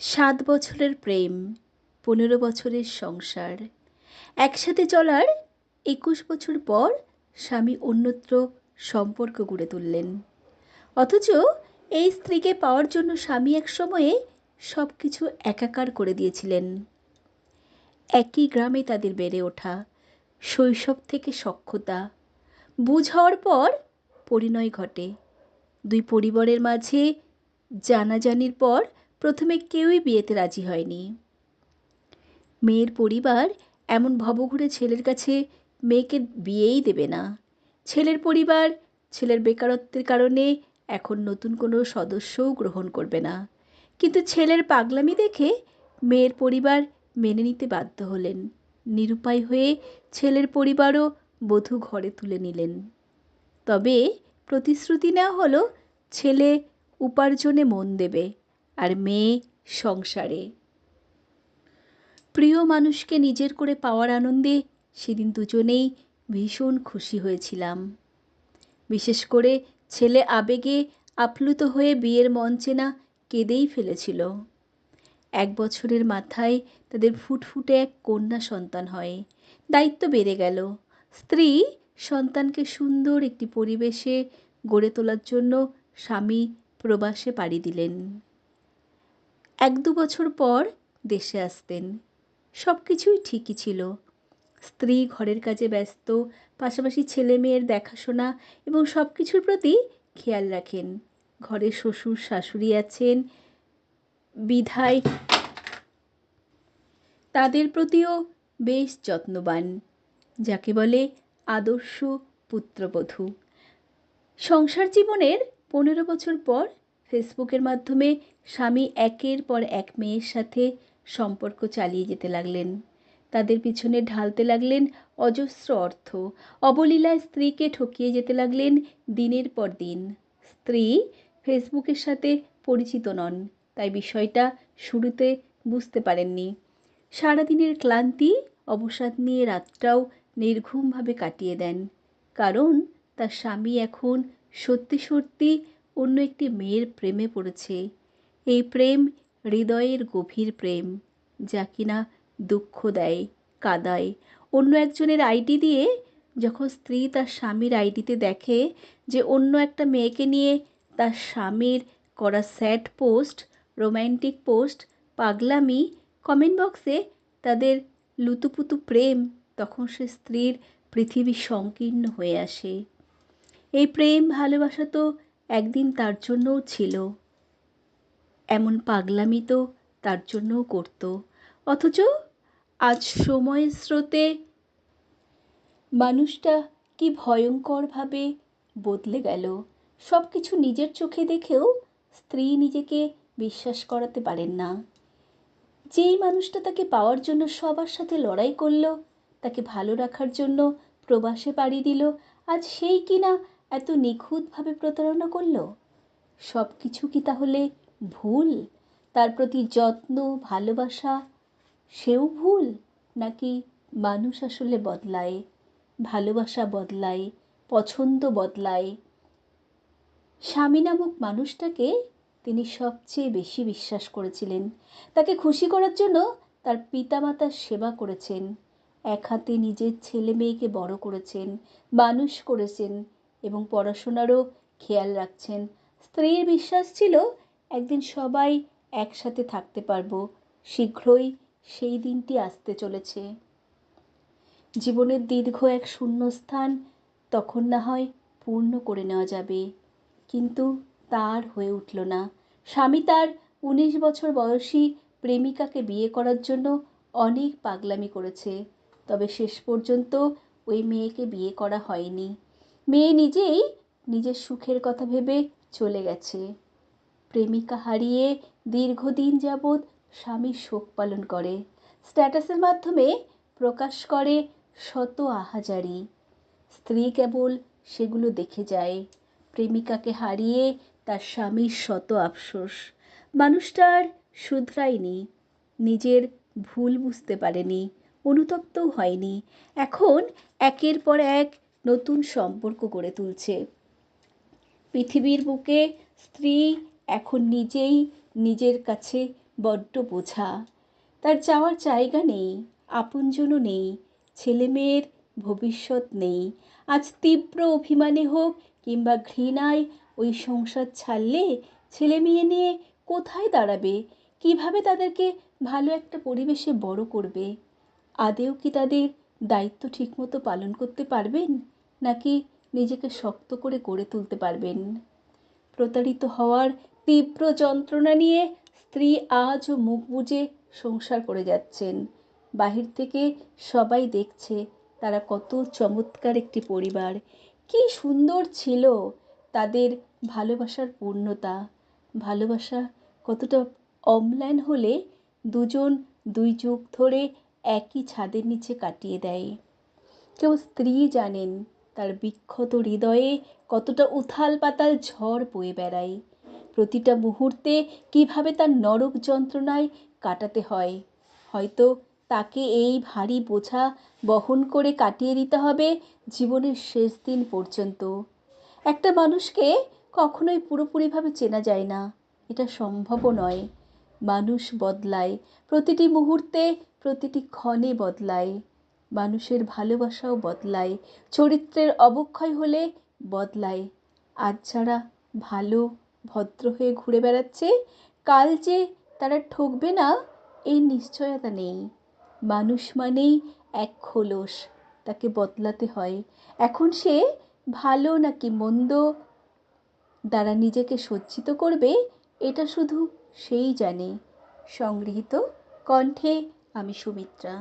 সাত বছরের প্রেম, পনেরো বছরের সংসার। একসাথে চলার একুশ বছর পর স্বামী অন্যত্র সম্পর্ক গড়ে তুললেন। অথচ এই স্ত্রীকে পাওয়ার জন্য স্বামী এক সময়ে সব কিছু একাকার করে দিয়েছিলেন। একই গ্রামে তাদের বেড়ে ওঠা, শৈশব থেকে সক্ষতা বুঝ হওয়ার পর পরিণয় ঘটে। দুই পরিবারের মাঝে জানাজানির পর প্রথমে কেউই বিয়েতে রাজি হয়নি। মেয়ের পরিবার এমন ভবঘুরে ছেলের কাছে মেয়েকে বিয়েই দেবে না। ছেলের পরিবার ছেলের বেকারত্বের কারণে এখন নতুন কোনো সদস্যও গ্রহণ করবে না। কিন্তু ছেলের পাগলামি দেখে মেয়ের পরিবার মেনে নিতে বাধ্য হলেন। নিরুপায় হয়ে ছেলের পরিবারও বধূ ঘরে তুলে নিলেন। তবে প্রতিশ্রুতি নেওয়া হলো, ছেলে উপার্জনে মন দেবে। আর মেয়ে সংসারে। প্রিয় মানুষকে নিজের করে পাওয়ার আনন্দে সেদিন দুজনেই ভীষণ খুশি হয়েছিলাম। বিশেষ করে ছেলে আবেগে আপ্লুত হয়ে বিয়ের মঞ্চে না কেঁদেই ফেলেছিল। এক বছরের মাথায় তাদের ফুটফুটে এক কন্যা সন্তান হয়। দায়িত্ব বেড়ে গেল। স্ত্রী সন্তানকে সুন্দর একটি পরিবেশে গড়ে তোলার জন্য স্বামী প্রবাসে পাড়ি দিলেন। এক দু বছর পর দেশে আসতেন। সব কিছুই ঠিকই ছিল। স্ত্রী ঘরের কাজে ব্যস্ত, পাশাপাশি ছেলে মেয়ের দেখাশোনা এবং সব কিছুর প্রতি খেয়াল রাখেন। ঘরে শ্বশুর, শাশুড়ি আছেন। বিধায় তাদের প্রতিও বেশ যত্নবান, যাকে বলে আদর্শ পুত্রবধূ। সংসার জীবনের পনেরো বছর পর ফেসবুকের মাধ্যমে স্বামী একের পর এক মেয়ের সাথে সম্পর্ক চালিয়ে যেতে লাগলেন। তাদের পিছনে ঢালতে লাগলেন অজস্র অর্থ। অবলীলায় স্ত্রীকে ঠকিয়ে যেতে লাগলেন দিনের পর দিন। স্ত্রী ফেসবুকের সাথে পরিচিত নন, তাই বিষয়টা শুরুতে বুঝতে পারেননি। সারাদিনের ক্লান্তি, অবসাদ নিয়ে রাতটাও নির্ঘুমভাবে কাটিয়ে দেন, কারণ তার স্বামী এখন সত্যি সত্যি অন্য একটি মেয়ের প্রেমে পড়েছে। এই প্রেম হৃদয়ের গভীর প্রেম, যা কিনা দুঃখ দেয়, কাদায়। অন্য একজনের আইডি দিয়ে যখন স্ত্রী তার স্বামীর আইডিতে দেখে যে অন্য একটা মেয়েকে নিয়ে তার স্বামীর করা স্যাড পোস্ট, রোম্যান্টিক পোস্ট, পাগলামি, কমেন্ট বক্সে তাদের লুতুপুতু প্রেম তখন সে স্ত্রীর পৃথিবী সংকীর্ণ হয়ে আসে। এই প্রেম ভালোবাসা তো একদিন তার জন্যও ছিল। এমন পাগলামি তো তার জন্যও করত। অথচ আজ সময়ের স্রোতে মানুষটা কি ভয়ঙ্করভাবে বদলে গেল। সব কিছু নিজের চোখে দেখেও স্ত্রী নিজেকে বিশ্বাস করাতে পারেন না। যেই মানুষটা তাকে পাওয়ার জন্য সবার সাথে লড়াই করল, তাকে ভালো রাখার জন্য প্রবাসে পাড়ি দিল, আজ সেই কিনা এত নিখুঁতভাবে প্রতারণা করল? সব কিছু কি তাহলে ভুল? তার প্রতি যত্ন, ভালোবাসা, সেও ভুল? নাকি মানুষ আসলে বদলায়, ভালোবাসা বদলায়, পছন্দ বদলায়? স্বামী নামক মানুষটাকে তিনি সবচেয়ে বেশি বিশ্বাস করেছিলেন। তাকে খুশি করার জন্য তার পিতামাতার সেবা করেছেন। এক হাতে নিজের ছেলে মেয়েকে বড় করেছেন, মানুষ করেছেন এবং পড়াশোনারও খেয়াল রাখছেন। স্ত্রীর বিশ্বাস ছিল, একদিন সবাই একসাথে থাকতে পারব। শীঘ্রই সেই দিনটি আসতে চলেছে। জীবনের দীর্ঘ এক শূন্যস্থান তখন না হয় পূর্ণ করে নেওয়া যাবে। কিন্তু তার হয়ে উঠল না। স্বামী তার উনিশ বছর বয়সী প্রেমিকাকে বিয়ে করার জন্য অনেক পাগলামি করেছে। তবে শেষ পর্যন্ত ওই মেয়েকে বিয়ে করা হয়নি। মেয়ে নিজেই নিজের সুখের কথা ভেবে চলে গেছে। প্রেমিকা হারিয়ে দীর্ঘদিন যাবৎ স্বামী শোক পালন করে। স্ট্যাটাসের মাধ্যমে প্রকাশ করে শত আহাজারি। স্ত্রী কেবল সেগুলো দেখে যায়। প্রেমিকাকে হারিয়ে তার স্বামীর শত আফসোস। মানুষটার শুধরায়নি। নিজের ভুল বুঝতে পারেনি। অনুতপ্তও হয়নি। এখন একের পর এক নতুন সম্পর্ক গড়ে তুলছে। পৃথিবীর বুকে স্ত্রী এখন নিজেই নিজের কাছে বড্ড বোঝা। তার যাওয়ার জায়গা নেই, আপনজনও নেই, ছেলেমেয়ের ভবিষ্যৎ নেই। আজ তীব্র অভিমানে হোক কিংবা ঘৃণায় ওই সংসার ছাড়লে ছেলে মেয়ে নিয়ে কোথায় দাঁড়াবে? কীভাবে তাদেরকে ভালো একটা পরিবেশে বড় করবে? আদেও কি তাদের দায়িত্ব ঠিকমতো পালন করতে পারবেন নাকি নিজেকে শক্ত করে গড়ে তুলতে পারবেন? প্রতারিত হওয়ার তীব্র যন্ত্রণা নিয়ে স্ত্রী আজও মুখ বুজে সংসার করে যাচ্ছেন। বাহির থেকে সবাই দেখছে তারা কত চমৎকার একটি পরিবার। কি সুন্দর ছিল তাদের ভালোবাসার পূর্ণতা। ভালোবাসা কতটা অম্লান হলে দুজন দুই যুগ ধরে একই ছাদের নিচে কাটিয়ে দেয়। কেউ স্ত্রী জানেন, তার বিক্ষত হৃদয়ে কতটা উথাল পাতাল ঝড় বয়ে বেড়ায়। প্রতিটা মুহূর্তে কীভাবে তার নরক যন্ত্রণায় কাটাতে হয়, হয়তো তাকে এই ভারী বোঝা বহন করে কাটিয়ে দিতে হবে জীবনের শেষ দিন পর্যন্ত। একটা মানুষকে কখনোই পুরোপুরিভাবে চেনা যায় না। এটা সম্ভবও নয়। মানুষ বদলায়। প্রতিটি মুহূর্তে প্রতিটি ক্ষণে বদলায়, মানুষের ভালোবাসাও বদলায়, চরিত্রের অবক্ষয় হলে বদলায়। আজ যারা ভালো, ভদ্র হয়ে ঘুরে বেড়াচ্ছে, কাল যে তারা ঠকবে না, এই নিশ্চয়তা নেই। মানুষ মানেই এক খোলস, তাকে বদলাতে হয়। এখন সে ভালো নাকি মন্দ, দ্বারা নিজেকে সজ্জিত করবে, এটা শুধু সেই জানে। সংগৃহীত কণ্ঠে আমি সুমিত্রা।